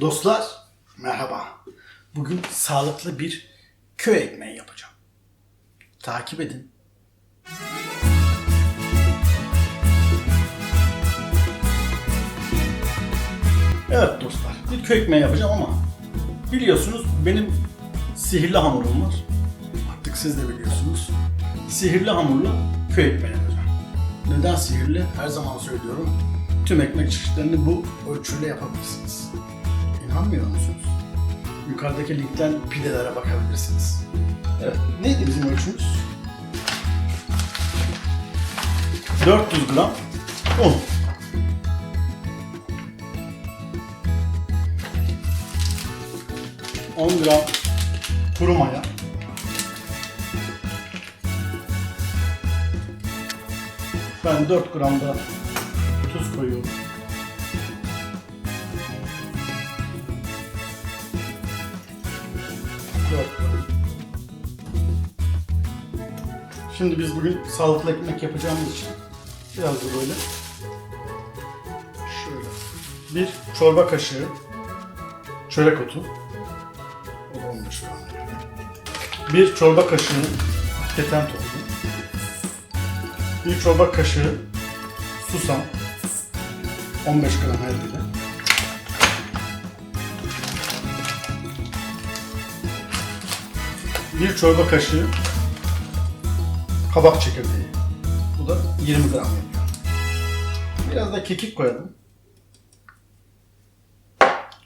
Dostlar merhaba. Bugün sağlıklı bir köy ekmeği yapacağım. Takip edin. Evet dostlar bir köy ekmeği yapacağım ama biliyorsunuz benim sihirli hamurum var. Artık siz de biliyorsunuz. Sihirli hamurlu köy ekmeği yapacağım. Neden sihirli? Her zaman söylüyorum. Tüm ekmek çeşitlerini bu ölçüyle yapabilirsiniz. İnanmıyor musunuz? Yukarıdaki linkten pidelere bakabilirsiniz. Evet, neydi bizim ölçümüz? 400 gram un. ...10 gram kuru maya... ...ben 4 gram da tuz koyuyorum. Şimdi biz bugün sağlıklı ekmek yapacağımız için biraz da böyle şöyle bir çorba kaşığı çörek otu o da 15 gram. Bir çorba kaşığı keten tozu. Bir çorba kaşığı susam 15 gram her biri. Bir çorba kaşığı kabak çekirdeği. Bu da 20 gram yapıyor. Biraz da kekik koyalım.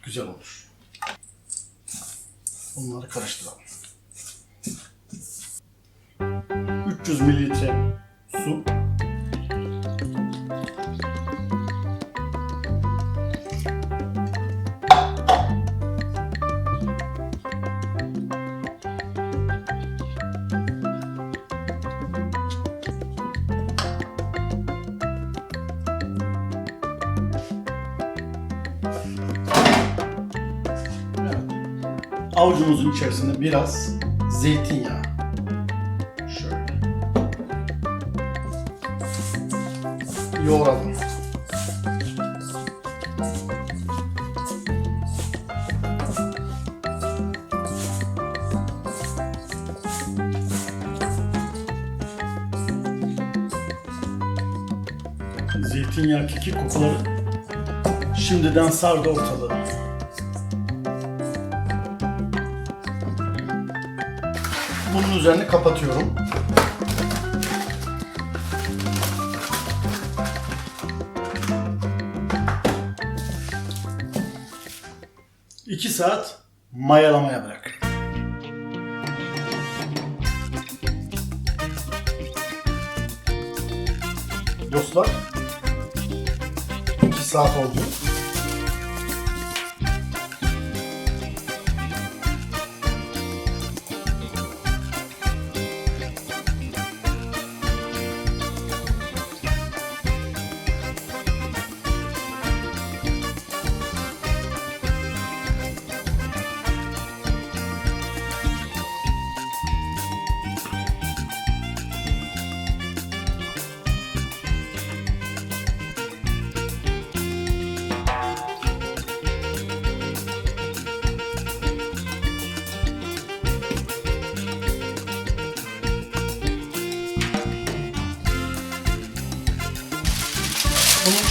Güzel olur. Bunları karıştıralım. 300 mililitre su. Avucumuzun içerisine biraz zeytinyağı. Şöyle. Yoğuralım. Zeytinyağı kekik kokuları şimdiden sardı ortalığı. Bunun üzerini kapatıyorum. İki saat mayalamaya bırak. Dostlar, iki saat oldu.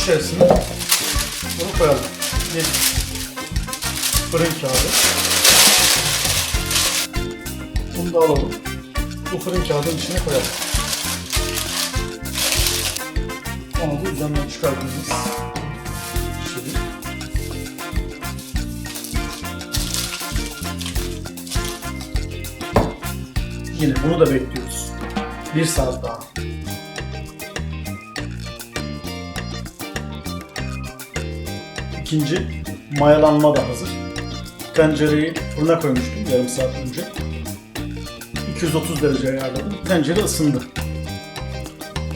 İçerisine bunu koyalım. Bir fırın kağıdı. Bunu da alalım. Bu fırın kağıdının içine koyalım. Onu da üzerinden çıkardığımız şeyi. Yine bunu da bekliyoruz. Bir saat daha. İkinci mayalanma da hazır. Tencereyi fırına koymuştum yarım saat önce. 230 derece ayarladım. Tencere ısındı.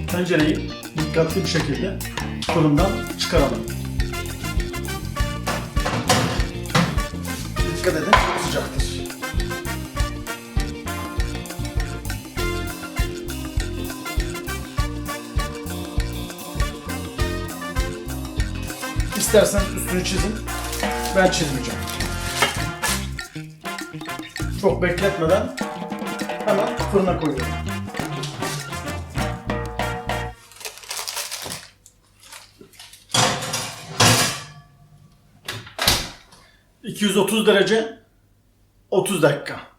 Tencereyi dikkatli bir şekilde fırından çıkaralım. Dikkat edin sıcaktır. İsterseniz üstünü çizin. Ben çizmeyeceğim. Çok bekletmeden hemen fırına koyuyorum. ...230 derece... ...30 dakika.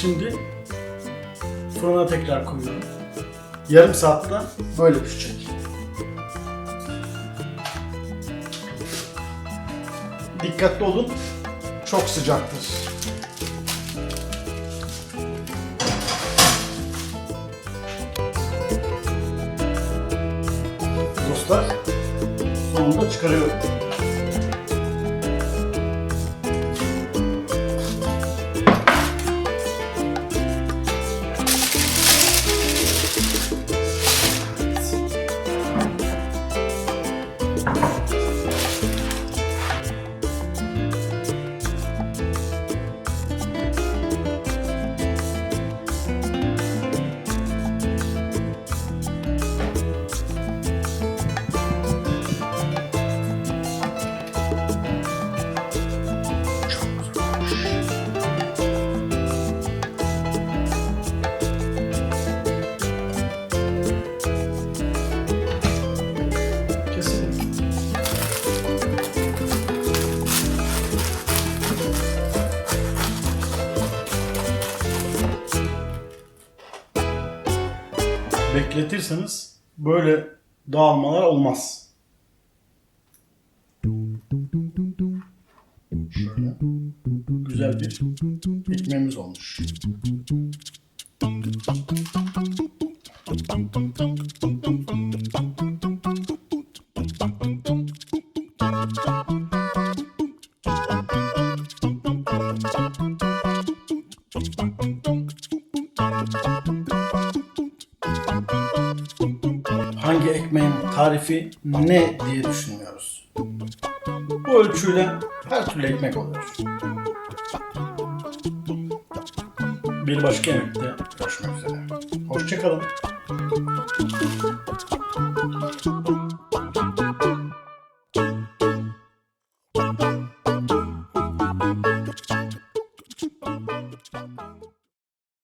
Şimdi fırına tekrar koyuyorum. Yarım saatte böyle pişecek. Dikkatli olun. Çok sıcaktır. Dostlar, sonunda çıkarıyorum. Bekletirseniz böyle dağılmalar olmaz. Şöyle güzel bir ekmeğimiz olmuş. Tarifi ne diye düşünmüyoruz. Bu ölçüyle her türlü ekmek oluyor. Bir başka yemekte görüşmek üzere. Hoşçakalın.